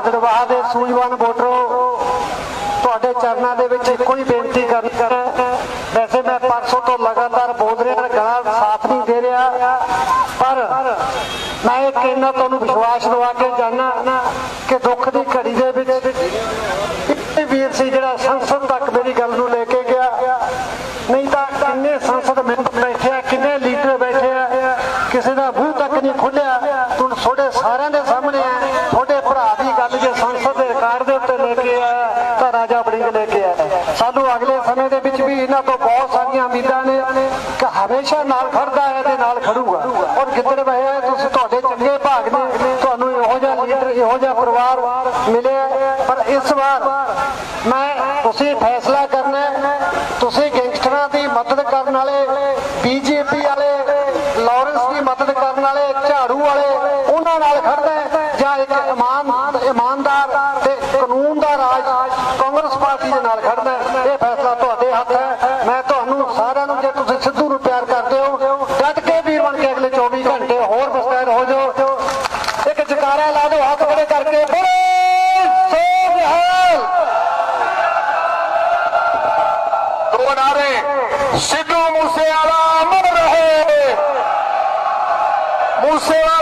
ਗਿੱਦੜਵਾਹ ਦੇ ਸੂਝਵਾਨ ਵੋਟਰੋ, ਤੁਹਾਡੇ ਚਰਨਾਂ ਦੇ ਵਿੱਚ ਇੱਕੋ ਹੀ ਬੇਨਤੀ ਕਰ ਵੈਸੇ ਮੈਂ ਪਰਸੋਂ ਤੋਂ ਲਗਾਤਾਰ ਬੋਲ ਰਿਹਾ, ਗਲਾ ਸਾਥ ਨਹੀਂ ਦੇ ਰਿਹਾ, ਪਰ ਮੈਂ ਇਹ ਕਹਿਣਾ, ਤੁਹਾਨੂੰ ਵਿਸ਼ਵਾਸ ਦਿਵਾ ਕੇ ਜਾਣਾ ਕਿ ਦੁੱਖ ਦੀ ਘੜੀ ਦੇ ਵਿੱਚ ਇਹ ਵੀਰ ਸੀ ਜਿਹੜਾ ਸੰਸਦ ਤੱਕ ਮੇਰੀ ਗੱਲ ਨੂੰ ਲੈ ਕੇ ਗਿਆ। ਨਹੀਂ ਤਾਂ ਕਿੰਨੇ ਸੰਸਦ ਮੈਂਬਰ ਬੈਠੇ ਆ, ਕਿੰਨੇ ਲੀਡਰ ਬੈਠੇ ਆ, ਕਿਸੇ ਦਾ ਮੂੰਹ ਤੱਕ ਨਹੀਂ ਖੁੱਲਿਆ। ਹੁਣ ਤੁਹਾਡੇ ਸਾਰਿਆਂ ਦੇ ਸਾਹਮਣੇ ਆ ਤੁਹਾਡੇ ਭਰਾ ਦੀ ਗੱਲ ਜੇ ਸੰਸਦ ਦੇ ਉੱਤੇ ਲੈ ਕੇ ਆਇਆ, ਤਾਂ ਰਾਜਾ ਬੜਿੰਗ ਲੈ ਕੇ ਆਇਆ। ਸਾਨੂੰ ਅਗਲੇ ਸਮੇਂ ਦੇ ਵਿੱਚ ਵੀ ਇਹਨਾਂ ਤੋਂ ਬਹੁਤ ਸਾਰੀਆਂ ਉਮੀਦਾਂ ਨੇ ਕਿ ਹਮੇਸ਼ਾ ਨਾਲ ਖੜਦਾ ਹੈ ਤੇ ਨਾਲ ਖੜੂਗਾ। ਔਰ ਗਿੱਦੜ ਵਹਿਆ ਤੁਸੀਂ ਤੁਹਾਡੇ ਚੰਗੇ ਭਾਗ ਨੇ, ਤੁਹਾਨੂੰ ਇਹੋ ਜਿਹਾ ਲੀਡਰ ਇਹੋ ਜਿਹਾ ਪਰਿਵਾਰ ਮਿਲਿਆ ਪਰ ਇਸ ਵਾਰ ਮੈਂ, ਤੁਸੀਂ ਫੈਸਲਾ ਕਰਨਾ ਤੁਸੀਂ ਗੈਂਗਸਟਰਾਂ ਦੀ ਮਦਦ ਕਰਨ ਵਾਲੇ, ਬੀਜੇਪੀ ਵਾਲੇ, ਲਾਰੈਂਸ ਦੀ ਮਦਦ ਕਰਨ ਵਾਲੇ, ਝਾੜੂ ਵਾਲੇ, ਉਹਨਾਂ ਨਾਲ ਖੜਨਾ ਜਾਂ ਇੱਕ ਇਮਾਨ, ਇਮਾਨਦਾਰ ਤੇ ਕਾਨੂੰਨ ਦਾ ਰਾਜ ਕਾਂਗਰਸ ਪਾਰਟੀ ਦੇ ਨਾਲ ਖੜਨਾ ਇਹ ਫੈਸਲਾ ਤੁਹਾਡੇ ਹੱਥ ਹੈ। ਮੈਂ ਤੁਹਾਨੂੰ ਸਾਰਿਆਂ ਨੂੰ, ਜੇ ਤੁਸੀਂ ਸਿੱਧੂ ਨੂੰ ਪਿਆਰ ਕਰਦੇ ਹੋ ਡਟ ਕੇ ਵੀਰ ਬਣ ਕੇ ਅਗਲੇ 24 ਘੰਟੇ ਹੋਰ ਵਿਸਤਾਰ ਹੋ ਜਾਓ। ਇੱਕ ਜਕਾਰਾ ਲਾ ਦਿਓ, ਹੱਥ ਖੜੇ ਕਰਕੇ ਬੋਲੇ ਸੋ ਦੋ ਨਾਰੇ ਸਿੱਧੂ ਮੂਸੇਵਾਲਾ ਅਮਰ ਰਹੇ। ਮੂਸੇਵਾਲਾ